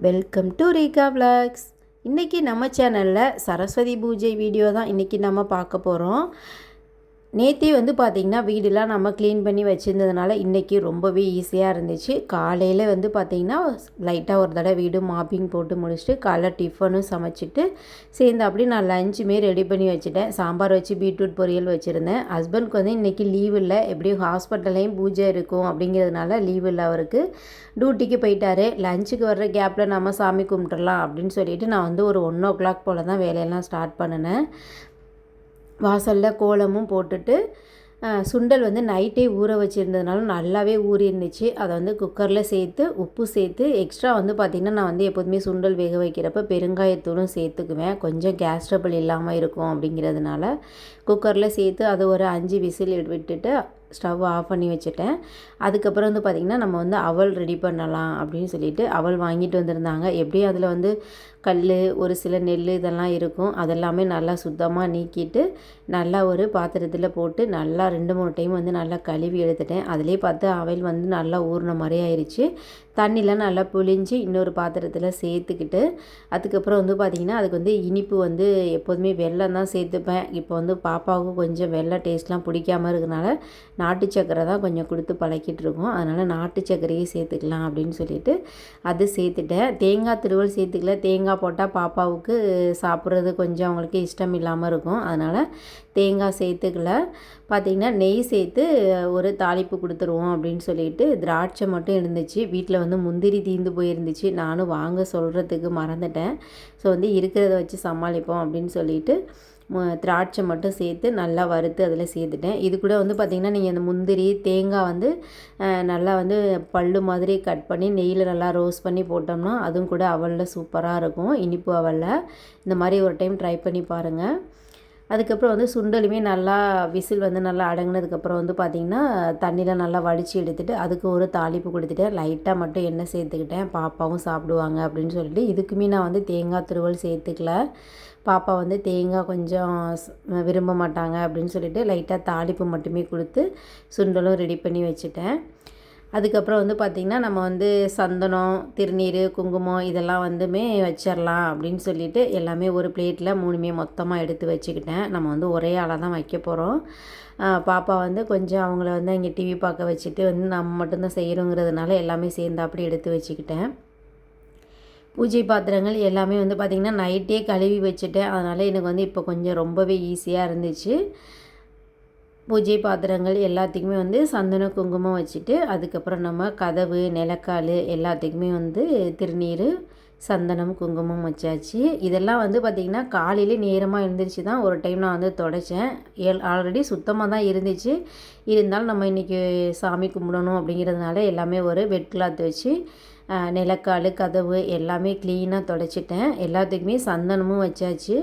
Welcome to Reeka vlogs இன்றைக்கி நம்ம சேனலில் சரஸ்வதி பூஜை வீடியோ தான் இன்றைக்கி நம்ம பார்க்க போகிறோம் நேற்றே வந்து பார்த்திங்கன்னா வீடெலாம் நம்ம க்ளீன் பண்ணி வச்சுருந்ததுனால இன்றைக்கி ரொம்பவே ஈஸியாக இருந்துச்சு. காலையில் வந்து பார்த்திங்கன்னா லைட்டாக ஒரு தடவை வீடு மாப்பிங் போட்டு முடிச்சுட்டு காலைல டிஃபனும் சமைச்சிட்டு சேர்ந்து அப்படி நான் லஞ்சுமே ரெடி பண்ணி வச்சுட்டேன். சாம்பார் வச்சு பீட்ரூட் பொரியல் வச்சுருந்தேன். ஹஸ்பண்ட்க்கு வந்து இன்றைக்கி லீவ் இல்லை. எப்படியும் ஹாஸ்பிட்டல்லையும் பூஜை இருக்கும் அப்படிங்கிறதுனால லீவ் இல்லை அவருக்கு. டியூட்டிக்கு போயிட்டாரு. லஞ்சுக்கு வர்ற கேப்பில் நம்ம சாமி கும்பிட்டுறலாம் அப்படின்னு சொல்லிட்டு நான் வந்து ஒரு ஒன் ஓ கிளாக் போல் தான் வேலையெல்லாம் ஸ்டார்ட் பண்ணினேன். வாசலில் கோலமும் போட்டுட்டு சுண்டல் வந்து நைட்டே ஊற வச்சுருந்ததுனால நல்லாவே ஊறி இருந்துச்சு அதை வந்து குக்கரில் சேர்த்து உப்பு சேர்த்து எக்ஸ்ட்ரா வந்து பார்த்திங்கன்னா நான் வந்து எப்போதுமே சுண்டல் வேக வைக்கிறப்ப பெருங்காயத்தூளும் சேர்த்துக்குவேன். கொஞ்சம் கேஸ் ட்ரபிள் இல்லாமல் இருக்கும் அப்படிங்கிறதுனால குக்கரில் சேர்த்து அது ஒரு அஞ்சு விசில் விட்டுட்டு ஸ்டவ் ஆஃப் பண்ணி வச்சுட்டேன். அதுக்கப்புறம் வந்து பார்த்திங்கன்னா நம்ம வந்து அவல் ரெடி பண்ணலாம் அப்படின்னு சொல்லிட்டு அவல் வாங்கிட்டு வந்திருந்தாங்க. எப்படியும் அதில் வந்து கல் ஒரு சில நெல் இதெல்லாம் இருக்கும். அதெல்லாமே நல்லா சுத்தமாக நீக்கிட்டு நல்லா ஒரு பாத்திரத்தில் போட்டு நல்லா ரெண்டு மூணு டைம் வந்து நல்லா கழுவி எடுத்துட்டேன். அதிலே பார்த்து அவல் வந்து நல்லா ஊறின மாதிரி ஆயிடுச்சு தண்ணியெலாம் நல்லா புழிஞ்சு இன்னொரு பாத்திரத்தில் சேர்த்துக்கிட்டு அதுக்கப்புறம் வந்து பார்த்திங்கன்னா அதுக்கு வந்து இனிப்பு வந்து எப்போதுமே வெள்ளம் தான் சேர்த்துப்பேன். இப்போ வந்து பாப்பாவுக்கும் கொஞ்சம் வெள்ளை டேஸ்ட்லாம் பிடிக்காம இருக்கனால நாட்டு சக்கரை தான் கொஞ்சம் கொடுத்து பழக்கிட்டு இருக்கோம் அதனால் நாட்டு சக்கரையே சேர்த்துக்கலாம் அப்படின்னு சொல்லிட்டு அது சேர்த்துட்டேன். தேங்காய் திருவள் சேர்த்துக்கல. தேங்காய் போட்டால் பாப்பாவுக்கு சாப்பிட்றது கொஞ்சம் அவங்களுக்கு இஷ்டம் இல்லாமல் இருக்கும். அதனால் தேங்காய் சேர்த்துக்கல. பார்த்திங்கன்னா நெய் சேர்த்து ஒரு தாளிப்பு கொடுத்துருவோம் அப்படின்னு சொல்லிட்டு திராட்சை மட்டும் இருந்துச்சு. வீட்டில் வந்து முந்திரி தீந்து போயிருந்துச்சு. நானும் வாங்க சொல்கிறதுக்கு மறந்துட்டேன். ஸோ வந்து இருக்கிறத வச்சு சமாளிப்போம் அப்படின்னு சொல்லிட்டு திராட்சை மட்டும் சேர்த்து நல்லா வறுத்து அதில் சேர்த்துட்டேன். இது கூட வந்து பார்த்திங்கன்னா நீங்கள் இந்த முந்திரி தேங்காய் வந்து நல்லா வந்து பல்லு மாதிரி கட் பண்ணி நெய்யில் நல்லா ரோஸ்ட் பண்ணி போட்டோம்னா அதுவும் கூட அவலில் சூப்பராக இருக்கும். இனிப்பு அவலில். இந்த மாதிரி ஒரு டைம் ட்ரை பண்ணி பாருங்கள் அதுக்கப்புறம் வந்து சுண்டலுமே நல்லா விசில் வந்து நல்லா அடங்கினதுக்கப்புறம் வந்து பார்த்திங்கன்னா தண்ணியில் நல்லா வடித்து எடுத்துகிட்டு அதுக்கு ஒரு தாளிப்பு கொடுத்துட்டேன் லைட்டாக மட்டும் எண்ணெய் சேர்த்துக்கிட்டேன். பாப்பாவும் சாப்பிடுவாங்க அப்படின்னு சொல்லிட்டு இதுக்குமே நான் வந்து தேங்காய் துருவல் சேர்த்துக்கல. பாப்பா வந்து தேங்காய் கொஞ்சம் விரும்ப மாட்டாங்க அப்படின்னு சொல்லிட்டு லைட்டாக தாளிப்பு மட்டுமே கொடுத்து சுண்டலும் ரெடி பண்ணி வச்சுட்டேன். அதுக்கப்புறம் வந்து பார்த்திங்கன்னா நம்ம வந்து சந்தனம் திருநீர் குங்குமம் இதெல்லாம் வந்துமே வச்சிடலாம் அப்படின்னு சொல்லிட்டு எல்லாமே ஒரு பிளேட்டில் மூணுமே மொத்தமாக எடுத்து வச்சுக்கிட்டேன். நம்ம வந்து ஒரே ஆளாக தான் வைக்க போகிறோம் பாப்பா வந்து கொஞ்சம் அவங்கள வந்து இங்கே டிவி பார்க்க வச்சுட்டு வந்து நம்ம மட்டும்தான் செய்கிறோங்கிறதுனால எல்லாமே சேர்ந்து அப்படி எடுத்து வச்சுக்கிட்டேன். பூஜை பாத்திரங்கள் எல்லாமே வந்து பார்த்திங்கன்னா நைட்டே கழுவி வச்சுட்டேன். அதனால் எனக்கு வந்து இப்போ கொஞ்சம் ரொம்பவே ஈஸியாக இருந்துச்சு. பூஜை பாத்திரங்கள் எல்லாத்துக்குமே வந்து சந்தன குங்குமம் வச்சுட்டு அதுக்கப்புறம் நம்ம கதவு நிலக்கால் எல்லாத்துக்குமே வந்து திருநீர் சந்தனம் குங்குமம் வச்சாச்சு. இதெல்லாம் வந்து பார்த்திங்கன்னா காலையிலே நேரமாக இருந்துச்சு தான் ஒரு டைம் நான் வந்து தொடச்சேன். ஏல் ஆல்ரெடி சுத்தமாக தான் இருந்துச்சு. இருந்தாலும் நம்ம இன்றைக்கி சாமி கும்பிடணும் அப்படிங்கிறதுனால எல்லாமே ஒரு வெட் கிளாத் வச்சு நிலக்கால் கதவு எல்லாமே க்ளீனாக தொடச்சிட்டேன். எல்லாத்துக்குமே சந்தனமும் வச்சாச்சு.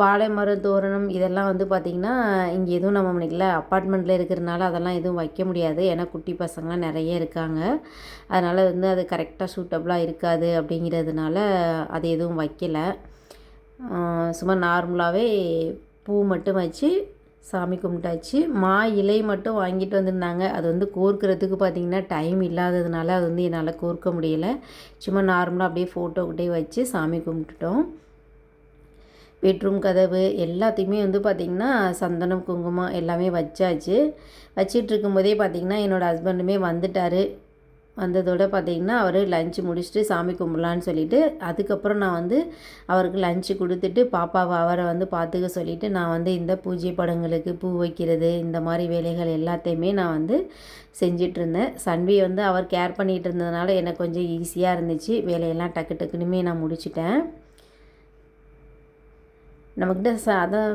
வாழை மரம் தோரணம் இதெல்லாம் வந்து பார்த்திங்கன்னா இங்கே எதுவும் நம்ம நினைக்கல அப்பார்ட்மெண்ட்டில் இருக்கிறனால அதெல்லாம் எதுவும் வைக்க முடியாது. ஏன்னா குட்டி பசங்களாம் நிறைய இருக்காங்க. அதனால் வந்து அது கரெக்டாக சூட்டபுளாக இருக்காது அப்படிங்கிறதுனால அது எதுவும் வைக்கலை. சும்மா நார்மலாகவே பூ மட்டும் வச்சு சாமி கும்பிட்டாச்சு மா இலை மட்டும் வாங்கிட்டு வந்திருந்தாங்க. அது வந்து கோர்க்கிறதுக்கு பார்த்திங்கன்னா டைம் இல்லாததுனால அது வந்து என்னால் கோர்க்க முடியலை. சும்மா நார்மலாக அப்படியே ஃபோட்டோக்கிட்டே வச்சு சாமி கும்பிட்டுட்டோம். பெட்ரூம் கதவு எல்லாத்தையுமே வந்து பார்த்திங்கன்னா சந்தனம் குங்குமம் எல்லாமே வச்சாச்சு. வச்சிட்டு இருக்கும்போதே பார்த்திங்கன்னா என்னோடய ஹஸ்பண்டுமே வந்துட்டார். வந்ததோடு பார்த்திங்கன்னா அவர் லஞ்சு முடிச்சுட்டு சாமி கும்பிட்லான்னு சொல்லிவிட்டு அதுக்கப்புறம் நான் வந்து அவருக்கு லஞ்சு கொடுத்துட்டு பாப்பாவை அவரை வந்து பார்த்துக்க சொல்லிவிட்டு நான் வந்து இந்த பூஜை படங்களுக்கு பூ வைக்கிறது இந்த மாதிரி வேலைகள் எல்லாத்தையுமே நான் வந்து செஞ்சிட்ருந்தேன். சன்வி வந்து அவர் கேர் பண்ணிகிட்டு இருந்ததுனால எனக்கு கொஞ்சம் ஈஸியாக இருந்துச்சு. வேலையெல்லாம் டக்கு டக்குனுமே நான் முடிச்சிட்டேன். நம்மக்கிட்ட ச அதான்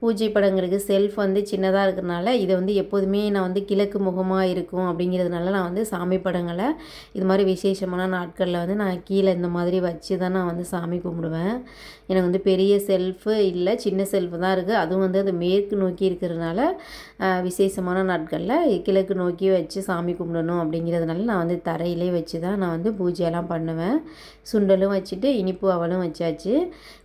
பூஜை படங்களுக்கு செல்ஃப் வந்து சின்னதாக இருக்கிறனால இதை வந்து எப்போதுமே நான் வந்து கிழக்கு முகமாக இருக்கும் அப்படிங்கிறதுனால நான் வந்து சாமி படங்களை இது மாதிரி விசேஷமான நாட்களில் வந்து நான் கீழே இந்த மாதிரி வச்சு தான் நான் வந்து சாமி கும்பிடுவேன். எனக்கு வந்து பெரிய செல்ஃபு இல்லை சின்ன செல்ஃபு தான் இருக்குது அதுவும் வந்து அது மேற்கு நோக்கி இருக்கிறதுனால விசேஷமான நாட்களில் கிழக்கு நோக்கி வச்சு சாமி கும்பிடணும் அப்படிங்கிறதுனால நான் வந்து தரையிலே வச்சு தான் நான் வந்து பூஜையெல்லாம் பண்ணுவேன். சுண்டலும் வச்சுட்டு இனிப்பு அவளும் வச்சாச்சு.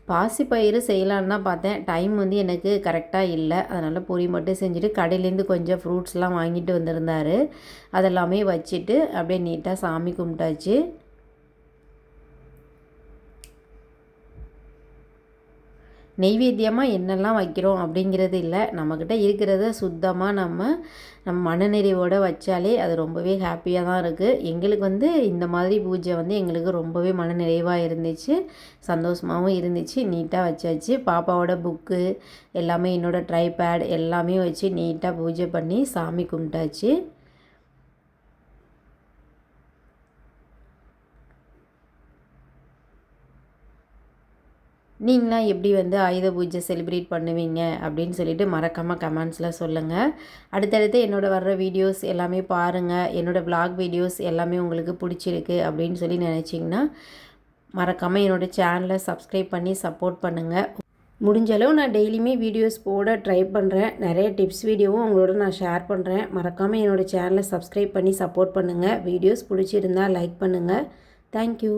பாசிப்பயிறு செய்யலான்னு தான் பார்த்தேன். டைம் வந்து எனக்கு கரெக்டாக இல்லை. அதனால் பொரி மட்டும் செஞ்சுட்டு கடையிலேருந்து கொஞ்சம் ஃப்ரூட்ஸ்லாம் வாங்கிட்டு வந்திருந்தார். அதெல்லாமே வச்சுட்டு அப்படியே நீட்டாக சாமி கும்பிட்டாச்சு. நெய்வேத்தியமாக என்னெல்லாம் வைக்கிறோம் அப்படிங்கிறது இல்லை. நம்மக்கிட்ட இருக்கிறத சுத்தமாக நம்ம நம்ம மனநிறைவோடு வச்சாலே அது ரொம்பவே ஹாப்பியாக தான் இருக்குது எங்களுக்கு வந்து இந்த மாதிரி பூஜை வந்து எங்களுக்கு ரொம்பவே மனநிறைவாக இருந்துச்சு. சந்தோஷமாகவும் இருந்துச்சு. நீட்டாக வச்சாச்சு. பாப்பாவோட புக்கு எல்லாமே என்னோடய ட்ரைபேட் எல்லாமே வச்சு நீட்டாக பூஜை பண்ணி சாமி கும்பிட்டாச்சு. நீங்களாம் எப்படி வந்து ஆயுத பூஜை செலிப்ரேட் பண்ணுவீங்க அப்படின்னு சொல்லிட்டு மறக்காமல் கமெண்ட்ஸில் சொல்லுங்கள் அடுத்தடுத்து என்னோட வர்ற வீடியோஸ் எல்லாமே பாருங்கள் என்னோடய வ்ளாக் வீடியோஸ் எல்லாமே உங்களுக்கு பிடிச்சிருக்கு அப்படின்னு சொல்லி நினச்சிங்கன்னா மறக்காமல் என்னோடய சேனலை சப்ஸ்கிரைப் பண்ணி சப்போர்ட் பண்ணுங்கள் முடிஞ்ச அளவு நான் டெய்லியுமே வீடியோஸ் போட ட்ரை பண்ணுறேன் நிறைய டிப்ஸ் வீடியோவும் உங்களோட நான் ஷேர் பண்ணுறேன் மறக்காமல் என்னோடய சேனலை சப்ஸ்கிரைப் பண்ணி சப்போர்ட் பண்ணுங்கள் வீடியோஸ் பிடிச்சிருந்தா லைக் பண்ணுங்கள் தேங்க்யூ